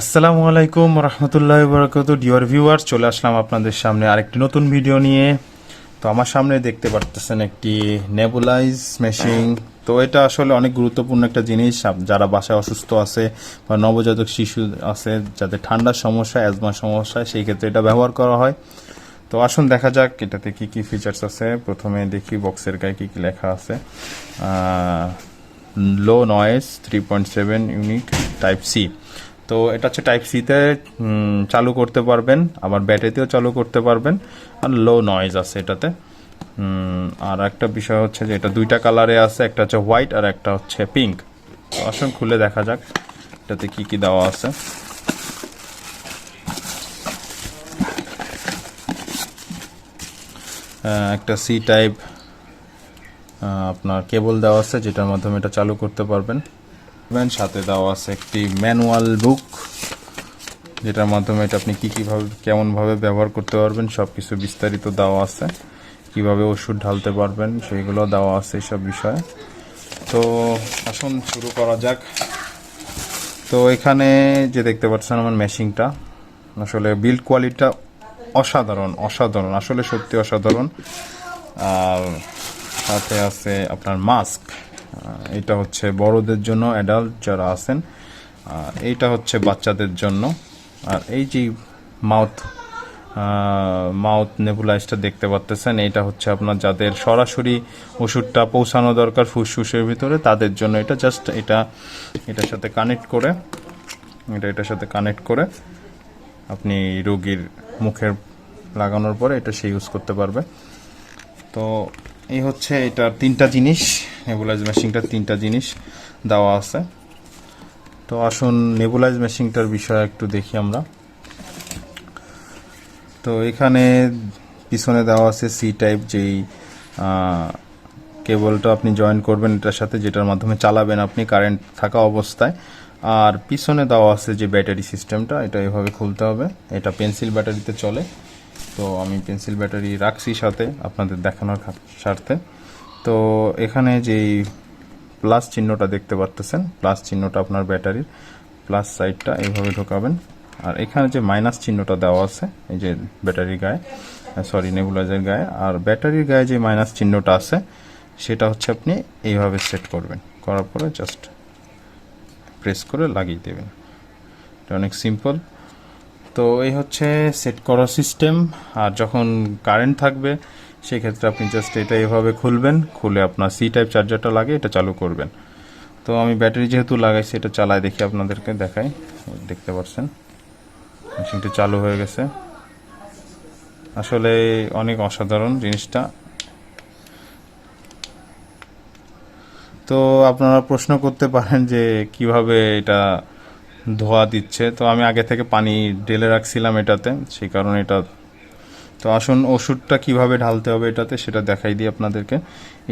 আসসালামু আলাইকুম রহমতুল্লাহ বরকত ডিওর ভিউয়ার চলে আসলাম আপনাদের সামনে আরেকটি নতুন ভিডিও নিয়ে। তো আমার সামনে দেখতে পারতেছেন একটি নেবুলাইজ মেশিন তো এটা আসলে অনেক গুরুত্বপূর্ণ একটা জিনিস। যারা বাসায় অসুস্থ আছে বা নবজাতক শিশু আছে, যাদের ঠান্ডার সমস্যা অ্যাজমার সমস্যা, সেই ক্ষেত্রে এটা ব্যবহার করা হয়। তো আসুন দেখা যাক এটাতে কি কি ফিচার্স আছে। প্রথমে দেখি বক্সের গায়ে কী কী লেখা আছে। Low noise three point seven unit type C তো এটা হচ্ছে টাইপ সিতে চালু করতে পারবেন। আবার ব্যাটারিতেও চালু করতে পারবেন। আর লো নয়েজ আছে এটাতে। আর একটা বিষয় হচ্ছে যে এটা দুইটা কালারে আছে, একটা হচ্ছে হোয়াইট আর একটা হচ্ছে পিঙ্ক আসুন খুলে দেখা যাক, এটাতে কি কি দেওয়া আছে। একটা সি টাইপ আপনার কেবল দেওয়া আছে, যেটার মাধ্যমে এটা চালু করতে পারবেন। সাথে দেওয়া আছে একটি ম্যানুয়াল বুক, যেটার মাধ্যমে এটা আপনি কী কীভাবে, কেমনভাবে ব্যবহার করতে পারবেন সব কিছু বিস্তারিত দেওয়া আছে। কীভাবে ওষুধ ঢালতে পারবেন সেইগুলো দেওয়া আছে এইসব বিষয়ে। তো আসুন শুরু করা যাক। তো এখানে যে দেখতে পাচ্ছেন আমার মেশিনটা, আসলে বিল্ড কোয়ালিটিটা অসাধারণ অসাধারণ, আসলে সত্যি অসাধারণ। আর সাথে আছে আপনার মাস্ক। এটা হচ্ছে বড়দের জন্য অ্যাডাল্ট যারা আছেন এইটা হচ্ছে বাচ্চাদের জন্য। আর এই যে মাউথ মাউথ নেবুলাইজটা দেখতে পাচ্তেছেন এটা হচ্ছে আপনার যাদের সরাসরি ওষুধটা পৌঁছানো দরকার ফুসফুসের ভিতরে, তাদের জন্য এটা জাস্ট এটা, এটার সাথে কানেক্ট করে, এটা এটার সাথে কানেক্ট করে আপনি রোগীর মুখের লাগানোর পরে এটা সে ইউজ করতে পারবে। তো এই হচ্ছে এটার তিনটা জিনিস। নেবুলাইজ মেশিনটার তিনটা জিনিস দেওয়া আছে। তো আসুন নেবুলাইজ মেশিনটার বিষয়ে একটু দেখি আমরা। তো এখানে পিছনে দেওয়া আছে সি টাইপ যেই কেবলটা আপনি জয়েন করবেন এটার সাথে, যেটার মাধ্যমে চালাবেন আপনি কারেন্ট থাকা অবস্থায়। আর পিছনে দেওয়া আছে যে ব্যাটারি সিস্টেমটা এটা এভাবে খুলতে হবে। এটা পেন্সিল ব্যাটারিতে চলে। তো আমি পেন্সিল ব্যাটারি রাখছি সাথে, আপনাদের দেখানোর স্বার্থে তো এখানে যেই প্লাস চিহ্নটা দেখতে পাচ্তেছেন প্লাস চিহ্নটা আপনার ব্যাটারির প্লাস সাইডটা এইভাবে ঢোকাবেন। আর এখানে যে মাইনাস চিহ্নটা দেওয়া আছে, এই যে ব্যাটারির গায়ে সরি নেবুলাইজার গায়ে। আর ব্যাটারির গায়ে যে মাইনাস চিহ্নটা আছে, সেটা হচ্ছে আপনি এইভাবে সেট করবেন। করার পরে জাস্ট প্রেস করে লাগিয়ে দেবেন। এটা অনেক সিম্পল তো এই হচ্ছে সেট করার সিস্টেম আর যখন কারেন্ট থাকবে সেক্ষেত্রে আপনি জাস্ট এটা এভাবে খুলবেন, খুলে আপনার সি টাইপ চার্জারটা লাগে এটা চালু করবেন। তো আমি ব্যাটারি যেহেতু লাগাইছি, এটা চালায় দেখি আপনাদেরকে দেখাই। দেখতে পাচ্ছেন? মেশিনটা চালু হয়ে গেছে। আসলে অনেক অসাধারণ জিনিসটা। তো আপনারা প্রশ্ন করতে পারেন যে কীভাবে এটা ধোয়া দিচ্ছে। তো আমি আগে থেকে পানি ঢেলে রাখছিলাম এটাতে, সেই কারণে এটা তো আসুন ওষুধটা কীভাবে ঢালতে হবে এটাতে সেটা দেখাই দিই আপনাদেরকে।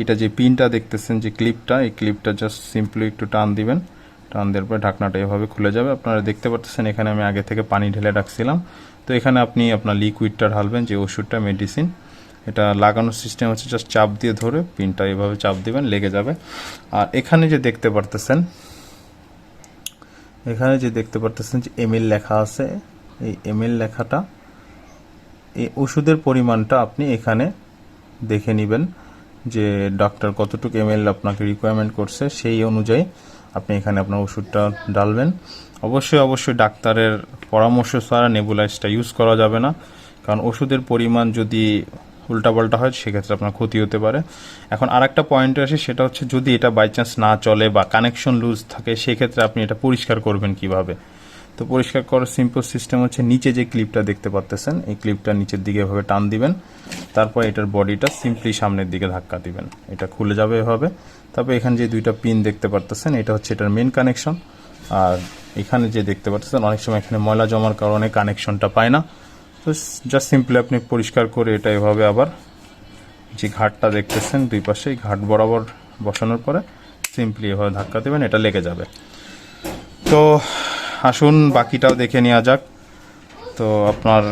এটা যে পিনটা দেখতেছেন, যে ক্লিপটা, এই ক্লিপটা জাস্ট সিম্পলি একটু টান দিবেন। টান দেওয়ার পরে ঢাকনাটা এভাবে খুলে যাবে। আপনারা দেখতে পাচ্ছেন এখানে আমি আগে থেকে পানি ঢেলে রাখছিলাম। তো এখানে আপনি আপনার লিকুইডটা ঢালবেন, যে ওষুধটা মেডিসিন এটা লাগানোর সিস্টেম হচ্ছে জাস্ট চাপ দিয়ে ধরে পিনটা এভাবে চাপ দিবেন, লেগে যাবে। আর এখানে যে দেখতে পারতেছেন, এখানে যে দেখতে পারতেছেন যে এমএল লেখা আছে। এই এমএল লেখাটা এই ওষুধের পরিমাণটা আপনি এখানে দেখে নেবেন যে ডাক্তার কতটুকু এমএল আপনাকে রিকোয়ারমেন্ট করছে, সেই অনুযায়ী আপনি এখানে আপনার ওষুধটা ডালবেন। অবশ্যই অবশ্যই ডাক্তারের পরামর্শ ছাড়া নেবুলাইজটা ইউজ করা যাবে না, কারণ ওষুধের পরিমাণ যদি উল্টাপাল্টা হয়, সেক্ষেত্রে আপনার ক্ষতি হতে পারে। এখন আর একটা পয়েন্টে আসে, সেটা হচ্ছে যদি এটা বাই চান্স না চলে বা কানেকশন লুজ থাকে, সেক্ষেত্রে আপনি এটা পরিষ্কার করবেন কীভাবে? তো পরিষ্কার করার সিম্পল সিস্টেম হচ্ছে নিচে যে ক্লিপটা দেখতে পাচ্তেছেন এই ক্লিপটা নিচের দিকে এভাবে টান দিবেন, তারপর এটার বডিটা সিম্পলি সামনের দিকে ধাক্কা দিবেন। এটা খুলে যাবে এভাবে। তারপর এখানে যে দুইটা পিন দেখতে পারতেছেন, এটা হচ্ছে এটার মেন কানেকশন আর এখানে যে দেখতে পাচ্ছেন অনেক সময় এখানে ময়লা জমার কারণে কানেকশনটা পায় না। তো জাস্ট সিম্পলি আপনি পরিষ্কার করে এটা এভাবে আবার যে ঘাটটা দেখতেছেন, দুই পাশে ঘাট বরাবর বসানোর পরে সিম্পলি এভাবে ধাক্কা দেবেন, এটা লেগে যাবে। তো আসুন বাকিটাও দেখে নেওয়া যাক। তো আপনার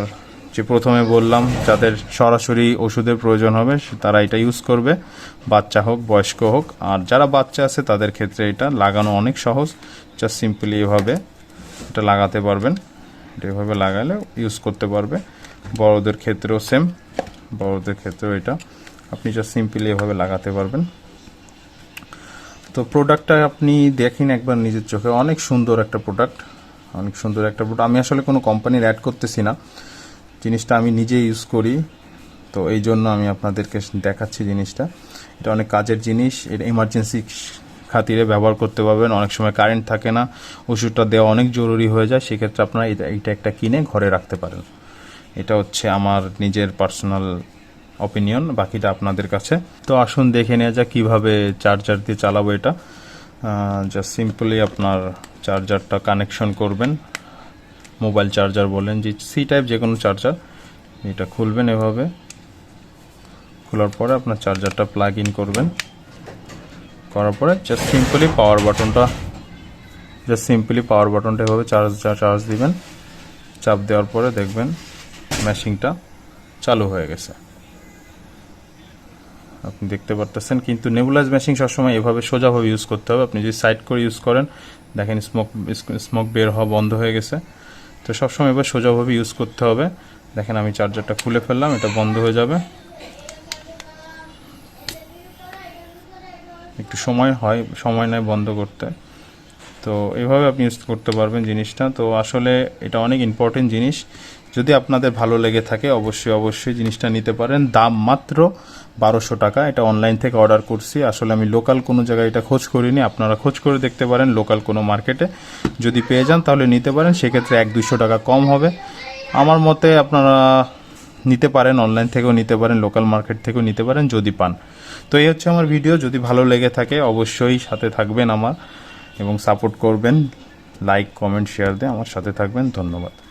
যে প্রথমে বললাম, যাদের সরাসরি ওষুধের প্রয়োজন হবে, তারা এটা ইউজ করবে। বাচ্চা হোক, বয়স্ক হোক, আর যারা বাচ্চা আছে, তাদের ক্ষেত্রে এটা লাগানো অনেক সহজ। জাস্ট সিম্পলি এভাবে এটা লাগাতে পারবেন। এটা এভাবে লাগালে ইউজ করতে পারবে। বড়দের ক্ষেত্রেও সেম বড়দের ক্ষেত্রেও এটা। আপনি জাস্ট সিম্পলি এভাবে লাগাতে পারবেন। তো প্রোডাক্টটা আপনি দেখেন একবার নিজের চোখে। অনেক সুন্দর একটা প্রোডাক্ট অনেক সুন্দর একটা প্রোডাক্ট আমি আসলে কোনো কোম্পানির অ্যাড করতেছি না। জিনিসটা আমি নিজে ইউজ করি। তো এই জন্য আমি আপনাদেরকে দেখাচ্ছি জিনিসটা। এটা অনেক কাজের জিনিস। এটা ইমার্জেন্সি খাতিরে ব্যবহার করতে পারবেন। অনেক সময় কারেন্ট থাকে না। ওষুধটা দেওয়া অনেক জরুরি হয়ে যায়। সেক্ষেত্রে আপনারা এটা একটা কিনে ঘরে রাখতে পারেন। এটা হচ্ছে আমার নিজের পার্সোনাল অপিনিয়ন বাকিটা আপনাদের কাছে। তো আসুন দেখে নেওয়া যাক কীভাবে চার্জার দিয়ে চালাবো এটা। জাস্ট সিম্পলি আপনার চার্জারটা কানেকশন করবেন। মোবাইল চার্জার বলেন যে সি টাইপ যে কোনো চার্জার, এটা খুলবেন এভাবে। খোলার পরে আপনার চার্জারটা প্লাগ ইন করবেন। করার পরে জাস্ট সিম্পলি পাওয়ার বাটনটা জাস্ট সিম্পলি পাওয়ার বাটনটা এভাবে চার্জ চার্জ দিবেন। চাপ দেওয়ার পরে দেখবেন ম্যাশিংটা চালু হয়ে গেছে। আপনি দেখতে পারতেছেন। কিন্তু নেবুলাইজ ম্যাশিং সবসময় এভাবে সোজাভাবে ইউজ করতে হবে। আপনি যদি সাইড করে ইউজ করেন, দেখেন স্মোক স্মোক বের হওয়া বন্ধ হয়ে গেছে। তো সবসময় এবার সোজাভাবে ইউজ করতে হবে। দেখেন আমি চার্জারটা খুলে ফেললাম, এটা বন্ধ হয়ে যাবে। একটু সময় হয়, সময় নেয় বন্ধ করতে। তো এভাবে আপনি ইউজ করতে পারবেন জিনিসটা। তো আসলে এটা অনেক ইম্পর্টেন্ট জিনিস। যদি আপনাদের ভালো লেগে থাকে, অবশ্যই অবশ্যই জিনিসটা নিতে পারেন। দাম মাত্র বারোশো টাকা। এটা অনলাইন থেকে অর্ডার করছি। আসলে আমি লোকাল কোনো জায়গায় এটা খোঁজ করিনি। আপনারা খোঁজ করে দেখতে পারেন লোকাল কোনো মার্কেটে যদি পেয়ে যান তাহলে নিতে পারেন। সেক্ষেত্রে এক দুশো টাকা কম হবে। আমার মতে আপনারা নিতে পারেন অনলাইন থেকেও নিতে পারেন লোকাল মার্কেট থেকেও নিতে পারেন, যদি পান। তো এই হচ্ছে আমার ভিডিও যদি ভালো লেগে থাকে, অবশ্যই সাথে থাকবেন আমার এবং সাপোর্ট করবেন। লাইক কমেন্ট শেয়ার দিয়ে আমার সাথে থাকবেন। ধন্যবাদ।